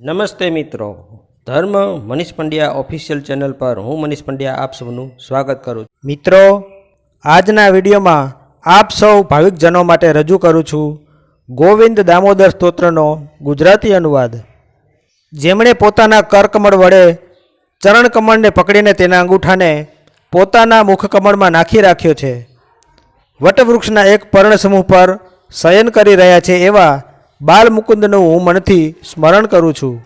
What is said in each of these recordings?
નમસ્તે મિત્રો. ધર્મ મનીષ પંડ્યા ઓફિશિયલ ચેનલ પર હું મનીષ પંડ્યા આપ સૌનું સ્વાગત કરું છું. મિત્રો, આજના વિડીયોમાં આપ સૌ ભાવિકજનો માટે રજૂ કરું છું ગોવિંદ દામોદર સ્તોત્રનો ગુજરાતી અનુવાદ. જેમણે પોતાના કરકમળ વડે ચરણકમળને પકડીને તેના અંગૂઠાને પોતાના મુખકમળમાં નાખી રાખ્યો છે. વટવૃક્ષના એક પર્ણસમૂહ પર શયન કરી રહ્યા છે એવા બાલમુકુંદનું હું મનથી સ્મરણ કરું છું.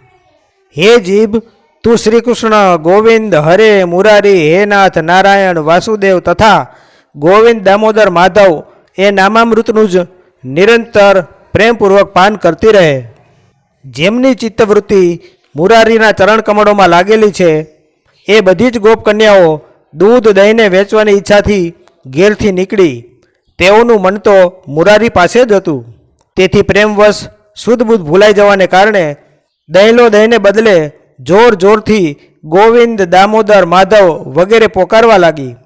હે જીભ, તું શ્રી કૃષ્ણ ગોવિંદ, હરે, મુરારી, હે નાથ, નારાયણ, વાસુદેવ તથા ગોવિંદ, દામોદર, માધવ, એ નામામૃતનું જ નિરંતર પ્રેમપૂર્વક પાન કરતી રહે. જેમની ચિત્તવૃત્તિ મુરારીના ચરણ કમળોમાં લાગેલી છે, એ બધી જ ગોપ કન્યાઓ દૂધ દહીંને વેચવાની ઈચ્છાથી ઘેરથી નીકળી. તેઓનું મન તો મુરારી પાસે જ હતું. તેથી પ્રેમવશ શુદ્ધ ભૂલાઈ જવાને કારણે દહેલો દહીંને બદલે જોર જોરથી ગોવિંદ, દામોદર, માધવ વગેરે પોકારવા લાગી.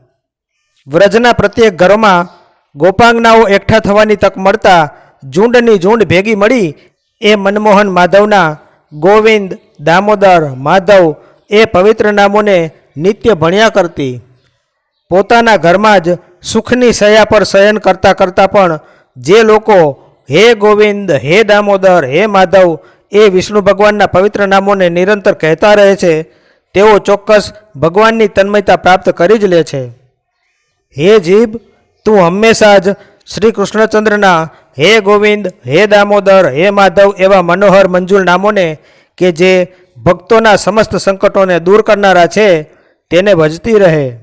વ્રજના પ્રત્યેક ઘરોમાં ગોપાંગનાઓ એકઠા થવાની તક મળતા ઝુંડની ઝુંડ ભેગી મળી એ મનમોહન માધવના ગોવિંદ, દામોદર, માધવ એ પવિત્ર નામોને નિત્ય ભણ્યા કરતી. પોતાના ઘરમાં જ સુખની સયા પર શયન કરતાં કરતાં પણ જે લોકો હે ગોવિંદ, હે દામોદર, હે માધવ, એ વિષ્ણુ ભગવાનના પવિત્ર નામોને નિરંતર કહેતા રહે છે. તેઓ ચોક્કસ ભગવાનની તન્મયતા પ્રાપ્ત કરી જ લે છે. હે જીભ, તું હંમેશા જ શ્રી કૃષ્ણચંદ્રના હે ગોવિંદ, હે દામોદર, હે માધવ એવા મનોહર મંજુલ નામોને કે જે ભક્તોના સમસ્ત સંકટોને દૂર કરનારા છે, તેને ભજતી રહે.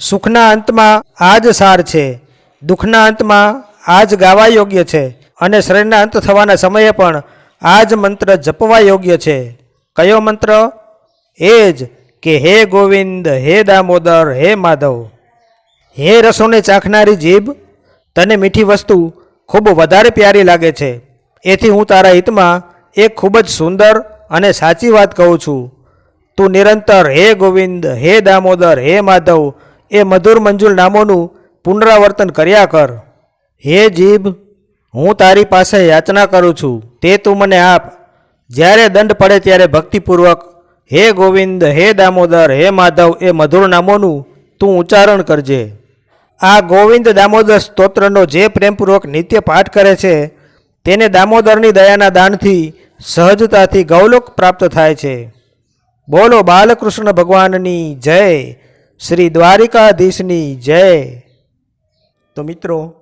સુખના અંતમાં આ જ સાર છે. દુઃખના અંતમાં આ જ ગાવા યોગ્ય છે અને શરીરના અંત થવાના સમયે પણ આ જ મંત્ર જપવા યોગ્ય છે. કયો મંત્ર? એ જ કે હે ગોવિંદ, હે દામોદર, હે માધવ. હે રસોને ચાખનારી જીભ, તને મીઠી વસ્તુ ખૂબ વધારે પ્યારી લાગે છે. એથી હું તારા હિતમાં એક ખૂબ જ સુંદર અને સાચી વાત કહું છું. તું નિરંતર હે ગોવિંદ, હે દામોદર, હે માધવ, એ મધુર મંજુલ નામોનું પુનરાવર્તન કર્યા કર. હે જીભ, હું તારી પાસે યાચના કરું છું, તે તું મને આપ. જ્યારે દંડ પડે ત્યારે ભક્તિપૂર્વક, હે ગોવિંદ, હે દામોદર, હે માધવ, એ મધુર નામોનું તું ઉચ્ચારણ કરજે. આ ગોવિંદ દામોદર સ્તોત્રનો જે પ્રેમપૂર્વક નિત્ય પાઠ કરે છે, તેને દામોદરની દયાના દાનથી, સહજતાથી ગૌલોક પ્રાપ્ત થાય છે. બોલો બાલકૃષ્ણ ભગવાનની જય, શ્રી દ્વારિકાધીશની જય. તો મિત્રો